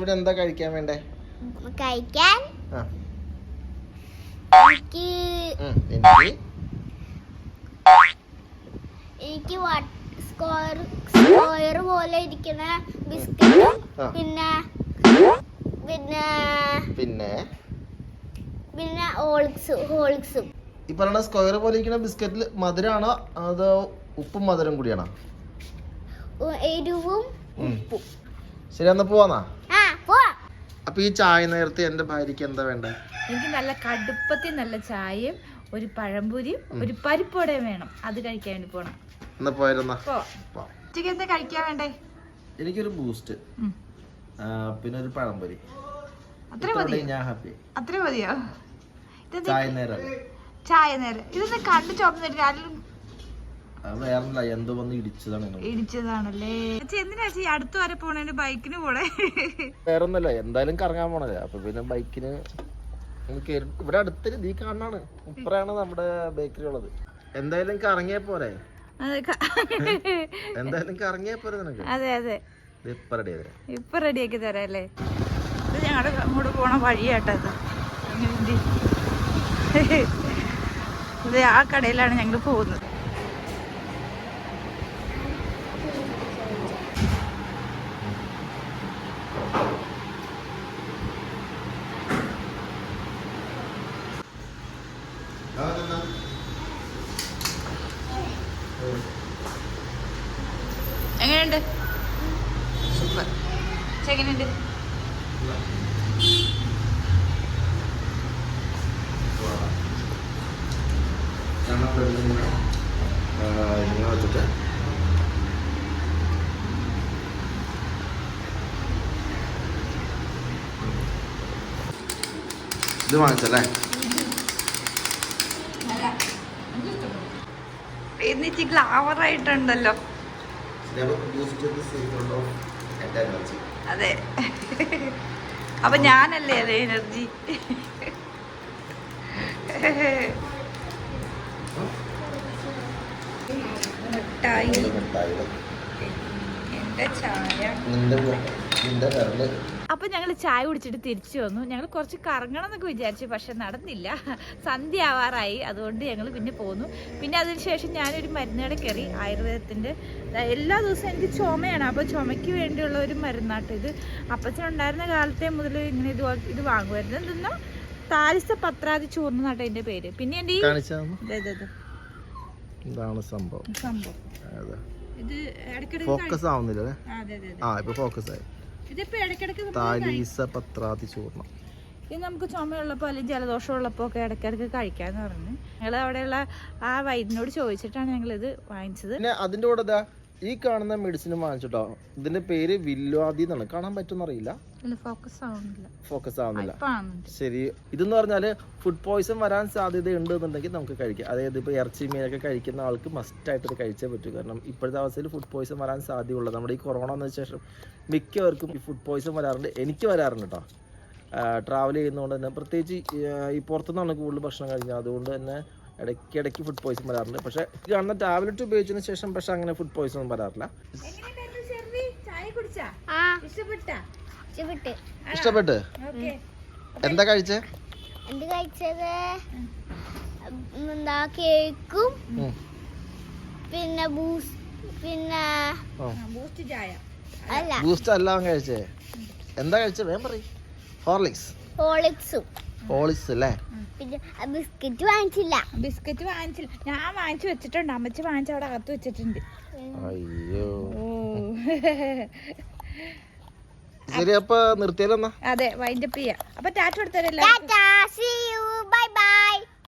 ഇവിടെ എന്താ കഴിക്കാൻ വേണ്ടേ? കഴിക്കാൻ എനിക്ക് എനിക്ക് സ്ക്വയർ സ്ക്വയർ പോലെ ഇരിക്കുന്ന ബിസ്ക്കറ്റും പിന്നെ പിന്നെ പിന്നെ? പിന്നെ ഹോളിക്സ് ഹോളിക്സും ഈ പറയുന്ന സ്ക്വയർ പോലെ ഇരിക്കുന്ന ബിസ്ക്കറ്റിൽ മധുരമാണോ അതോ ഉപ്പും മധുരം കൂടിയാണോ? എരിവും. ഉപ്പും. ശരി എന്നാ പോവാന്നാ. അപ്പൊ ഈ ചായ നേരത്തെ എന്റെ ഭാര്യക്ക് എന്താ വേണ്ടേ? എനിക്ക് നല്ല കടുപ്പത്തിൽ നല്ല ചായയും ഒരു പഴംപൊരിയും ഒരു പരിപ്പോടയും വേണം. അത് കഴിക്കാൻ വേണ്ടി പോണം. എന്നാ പോയിരുന്ന? പോ. ഉച്ചയ്ക്ക് എന്താ കഴിക്കാൻ വേണ്ടേ? എനിക്കൊരു ബൂസ്റ്റ്. പിന്നെ ഒരു പഴംപൊരി. അത്ര ഇതോടെ മതി. ഞാൻ ഹാപ്പി. അത്ര മതിയോ? ചായ നേരം. ചായ നേരം. ഇതൊന്ന് കണ്ടു ചോപ്പ് ആരും അത് വേറല്ല എന്തോ വന്ന് ഇടിച്ചതാണ്. ഇടിച്ചതാണല്ലേ? എന്തിനാ ചേച്ചി അടുത്ത് വരെ പോണേന് ബൈക്കിന് പോണേ? വേറൊന്നല്ല എന്തായാലും കറങ്ങാൻ പോണല്ലേ അപ്പൊ പിന്നെ ബൈക്കിന് ഇവിടെ അടുത്തൊരു നീ കാണാണ്. ഇപ്പറാണ് നമ്മുടെ ബേക്കറി ഉള്ളത് എന്തായാലും കറങ്ങിയ പോരെ? എന്തായാലും കറങ്ങിയ പോരെ നിനക്ക്? അതെ അതെ. ഇപ്പൊ റെഡി ഇപ്പൊ ആക്കി തരാം അല്ലേ ഇത് ഞങ്ങളുടെ അങ്ങോട്ട് പോണ വഴിയാട്ടത് ഇത്. ആ കടയിലാണ് ഞങ്ങൾ പോകുന്നത്. എങ്ങനെയുണ്ട്? സൂപ്പർ. എങ്ങനെയുണ്ട്? ഇത് വാങ്ങിച്ചല്ലേ? എന്നിട്ട് ഗ്ലാമർ ആയിട്ടുണ്ടല്ലോ. അതെ. അപ്പൊ ഞാനല്ലേ അതെ എനർജി മിഠായി. എന്റെ ചായ. നിന്റെ നിന്റെ ഞങ്ങൾ ചായ കുടിച്ചിട്ട് തിരിച്ചു വന്നു. ഞങ്ങൾ കുറച്ച് കറങ്ങണം എന്നൊക്കെ വിചാരിച്ചു പക്ഷെ നടന്നില്ല. സന്ധ്യ ആവാറായി അതുകൊണ്ട് ഞങ്ങൾ പിന്നെ പോന്നു. പിന്നെ അതിനുശേഷം ഞാനൊരു മരുന്നുകട കയറി ആയുർവേദത്തിന്റെ എല്ലാ ദിവസവും എനിക്ക് ചുമയാണ്. അപ്പോൾ ചുമയ്ക്ക് വേണ്ടിയുള്ള ഒരു മരുന്നാട്ട് ഇത്. അപ്പച്ചൻ ഉണ്ടായിരുന്ന കാലത്തെ മുതൽ ഇങ്ങനെ ഇത് ഇത് വാങ്ങുമായിരുന്നു. എന്തെന്നാ? താലിസ പത്രാതി ചൂർന്ന നാട്ടെ എന്റെ പേര്. പിന്നെ എന്റെ ഈ ഇതാണ് സംഭവം. സംഭവം. ഇത് ഇടയ്ക്കിടയ്ക്ക് ഫോക്കസ് ആവുന്നില്ല ആ ഇപ്പൊ ഫോക്കസ് ആയി. ഇതിപ്പോ ഇടയ്ക്കിടയ്ക്ക് നമ്മൾ താലീസ പത്രാതി ചൂർണം ഇത് നമുക്ക് ചുമയുള്ളപ്പോൾ അല്ലെങ്കിൽ ജലദോഷം ഉള്ളപ്പോൾ ഒക്കെ ഇടയ്ക്കിടയ്ക്ക് കഴിക്കാന്ന് പറഞ്ഞു. ഞങ്ങൾ അവിടെയുള്ള ആ വൈദ്യനോട് ചോദിച്ചിട്ടാണ് ഞങ്ങൾ ഇത് വാങ്ങിച്ചത്. പിന്നെ അതിന്റെ കൂടെ ഈ കാണുന്ന മെഡിസിൻ വാങ്ങിച്ചിട്ടോ? ഇതിന്റെ പേര് വില്വാദി എന്നാണ്. കാണാൻ പറ്റുന്ന അറിയില്ല. ഫോക്കസ് ആവുന്നില്ല. ഫോക്കസ് ആവുന്നില്ല. ശരി. ഇതെന്ന് പറഞ്ഞാൽ ഫുഡ് പോയ്സൺ വരാൻ സാധ്യത ഉണ്ട് എന്നുണ്ടെങ്കിൽ നമുക്ക് കഴിക്കാം. അതായത് ഇപ്പൊ ഇറച്ചി മീനൊക്കെ കഴിക്കുന്ന ആൾക്ക് മസ്റ്റ് ആയിട്ട് ഇത് കഴിച്ചേ പറ്റൂ. കാരണം ഇപ്പോഴത്തെ അവസ്ഥയിൽ ഫുഡ് പോയ്സൺ വരാൻ സാധ്യതയുള്ളത് നമ്മുടെ ഈ കൊറോണ വന്ന ശേഷം മിക്കവർക്കും ഈ ഫുഡ് പോയ്സൺ വരാറുണ്ട്. എനിക്ക് വരാറുണ്ട് കേട്ടോ ട്രാവൽ ചെയ്യുന്നതുകൊണ്ട് തന്നെ. പ്രത്യേകിച്ച് ഈ, പുറത്തുനിന്നാണ് കൂടുതൽ ഭക്ഷണം കഴിക്കുന്നത്. അതുകൊണ്ട് തന്നെ ഇടയ്ക്കിടയ്ക്ക് ഫുഡ് പോയിസൺ വരാറുണ്ട്. പക്ഷെ ഈ കാണുന്ന ടാബ്ലറ്റ് ഉപയോഗിച്ചതിന് ശേഷം പക്ഷെ അങ്ങനെ ഫുഡ് പോയിസൺ ഒന്നും വരാറില്ല. ചായ കുടിച്ചാ? ആ. ഇഷ്ടപ്പെട്ടാ? ഇഷ്ടപ്പെട്ട്. ഇഷ്ടപ്പെട്ട്? ഓക്കെ. എന്താ കഴിച്ചേ? എന്ത് കഴിച്ചത്? എന്താ കേക്കും. പിന്നെ ബൂസ് പിന്നെ അല്ല. ബൂസ്റ്റ് അല്ല കഴിച്ചേ. എന്താ കഴിച്ചേ വേം പറയും. ഹോർലിക്സ് ഹോളിക്സും ഹോളിക്സ് അല്ലേ? പിന്നെ ബിസ്ക്കറ്റ് വാങ്ങിച്ചില്ല. ബിസ്ക്കറ്റ് വാങ്ങിച്ചില്ല. ഞാൻ വാങ്ങിച്ചു വെച്ചിട്ടുണ്ട്. അമ്മച്ചി വാങ്ങിച്ച അവിടെ അകത്ത് വെച്ചിട്ടുണ്ട്. അയ്യോ. ശരി അപ്പൊ നിർത്തിയാലെന്നാ അതെ വൈൻഡപ്പ് ചെയ്യാം. അപ്പൊ tata കൊടുത്തരല്ല tata see you bye bye